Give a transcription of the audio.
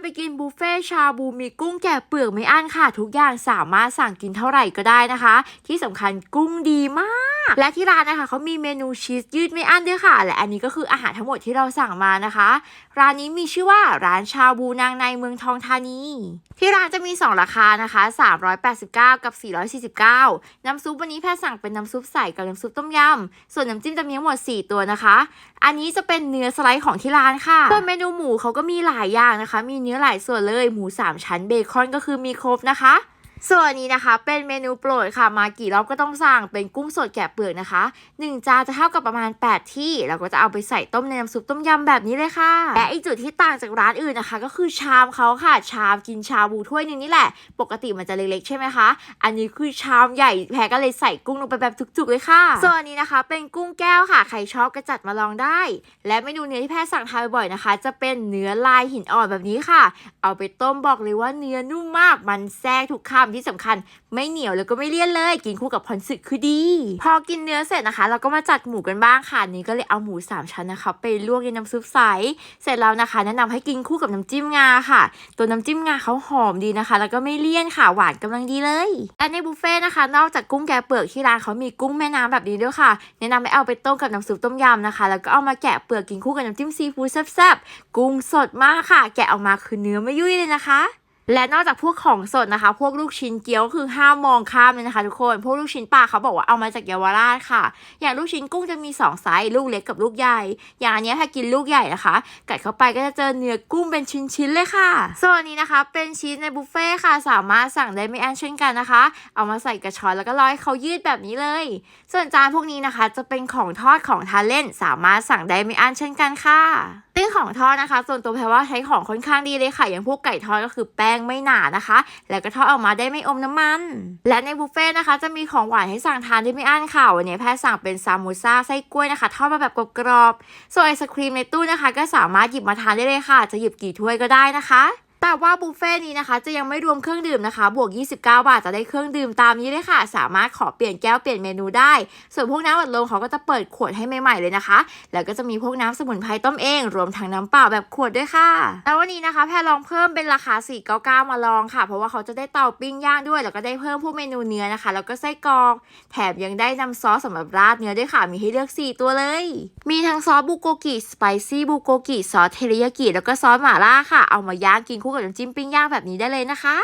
ไปกินบุฟเฟ่ชาบูมีกุ้งแกะเปลือกไม่อั้นค่ะ ทุกอย่างสามารถสั่งกินเท่าไหร่ก็ได้นะคะ ที่สำคัญกุ้งดีมาก และที่ร้านนะคะเขามีเมนูชีสยืดไม่อั้นด้วยค่ะ และอันนี้ก็คืออาหารทั้งหมดที่เราสั่งมานะคะ ร้านนี้มีชื่อว่าร้านชาบูนางในเมืองทองธานี ที่ร้านจะมี 2 ราคานะคะ 389 กับ 449 น้ำซุปวันนี้แพทย์สั่งเป็นน้ำซุปใสกับน้ำซุปต้มยำ ส่วนน้ำจิ้มจะมีทั้งหมด 4 ตัวนะคะ อันนี้จะเป็นเนื้อสไลด์ของที่ร้านค่ะ ส่วนเมนูหมูเขาก็มีหลายอย่างนะคะ มีเนื้อหลายส่วนเลย หมู 3 ชั้นเบคอนก็คือมีครบนะคะ ส่วนนี้นะคะเป็นเมนูโปรดค่ะมากี่รอบก็ต้องสั่งเป็นกุ้งสดแกะเปลือกนะคะ1จานจะเท่ากับประมาณ 8 ที่เราก็จะเอาไปใส่ต้มในน้ำซุปต้มยำแบบนี้เลยค่ะ และอีกจุดที่ต่างจากร้านอื่นนะคะ ก็คือชามเขาค่ะ ชามกินชาบูถ้วยนึงนี่แหละ ปกติมันจะเล็กๆใช่ไหมคะอันนี้คือชามใหญ่แพรก็เลยใส่กุ้งลงไปแบบจุกๆเลยค่ะ ส่วนนี้นะคะ เป็นกุ้งแก้วค่ะใครชอบก็จัดมาลองได้ และเมนูเนื้อที่แพรสั่งทานบ่อยๆนะคะ จะเป็นเนื้อลายหินอ่อนแบบนี้ค่ะ เอาไปต้มบอกเลยว่าเนื้อนุ่มมากมันแทรกทุกคำที่สำคัญ ไม่เหนียวแล้วก็ไม่เลี่ยนเลย กินคู่กับพอนสึกคือดี พอกินเนื้อเสร็จนะคะ เราก็มาจัดหมูกันบ้างค่ะนี่ก็เลยเอาหมูสามชั้นนะคะ ไปลวกในน้ำซุปใส เสร็จแล้วนะคะ แนะนำให้กินคู่กับน้ำจิ้มงาค่ะ ตัวน้ำจิ้มงาเขาหอมดีนะคะ แล้วก็ไม่เลี่ยนค่ะหวานกำลังดีเลยและในบุฟเฟ่นะคะ นอกจากกุ้งแกะเปลือกที่ร้านเขามีกุ้งแม่น้ำแบบนี้ด้วยค่ะ แนะนำให้เอาไปต้มกับน้ำซุปต้มยำนะคะ แล้วก็เอามาแกะเปลือกกินคู่กับน้ำจิ้มซีฟู้ดแซ่บๆกุ้งสดมากค่ะ แกะออกมาคือเนื้อไม่ยุ่ยเลยนะคะ และนอกจากพวกของสดนะคะ พวกลูกชิ้นเกี๊ยวคือห้ามมองข้ามเลยนะคะ ทุกคน พวกลูกชิ้นปลาเขาบอกว่าเอามาจากเยาวราชค่ะ อย่างลูกชิ้นกุ้งจะมี2ไซส์ลูกเล็กกับลูกใหญ่ อย่างอันนี้ถ้ากินลูกใหญ่นะคะ กัดเข้าไปก็จะเจอเนื้อกุ้งเป็นชิ้นๆเลยค่ะ ส่วนอันนี้นะคะ เป็นชีสในบุฟเฟ่ค่ะ สามารถสั่งได้ไม่อันเช่นกันนะคะ เอามาใส่กระชอนแล้วก็ร้อให้เขายืดแบบนี้เลย ส่วนจานพวกนี้นะคะ จะเป็นของทอดของทานเล่น สามารถสั่งได้ไม่อันเช่นกันค่ะ ของทอดนะคะ ส่วนตัวแพรว่าใช้ของค่อนข้างดีเลยค่ะ อย่างพวกไก่ทอดก็คือแป้งไม่หนานะคะ แล้วก็ทอดออกมาได้ไม่อมน้ำมัน และในบุฟเฟ่ต์นะคะ จะมีของหวานให้สั่งทานได้ไม่อั้นค่ะ วันนี้แพรสั่งเป็นซามูซ่าไส้กล้วยนะคะ ทอดมาแบบกรอบๆส่วนไอศครีมในตู้นะคะ ก็สามารถหยิบมาทานได้เลยค่ะ จะหยิบกี่ถ้วยก็ได้นะคะ แต่ว่าบุฟเฟ่ต์นี้นะคะจะยังไม่รวมเครื่องดื่มนะคะ บวก 29 บาทจะได้เครื่องดื่มตามนี้เลยค่ะ สามารถขอเปลี่ยนแก้วเปลี่ยนเมนูได้ ส่วนพวกน้ำอัดลมเขาก็จะเปิดขวดให้ใหม่ๆเลยนะคะ แล้วก็จะมีพวกน้ำสมุนไพรต้มเอง รวมทั้งน้ำเปล่าแบบขวดด้วยค่ะแล้ววันนี้นะคะแพรลองเพิ่มเป็นราคา 499 มาลองค่ะ เพราะว่าเขาจะได้เตาปิ้งย่างด้วย แล้วก็ได้เพิ่มพวกเมนูเนื้อนะคะ แล้วก็ไส้กรอก แถมยังได้นำซอสสำหรับราดเนื้อด้วยค่ะ มีให้เลือก 4 ตัวเลย มีทั้งซอสบุโกกิ สไปซี่บุโกกิ ซอสเทริยากิ แล้วก็ซอสหม่าล่าค่ะ เอามาย่างกินคู่กับน้ำจิ้มปิ้งย่างแบบนี้ได้เลยนะคะ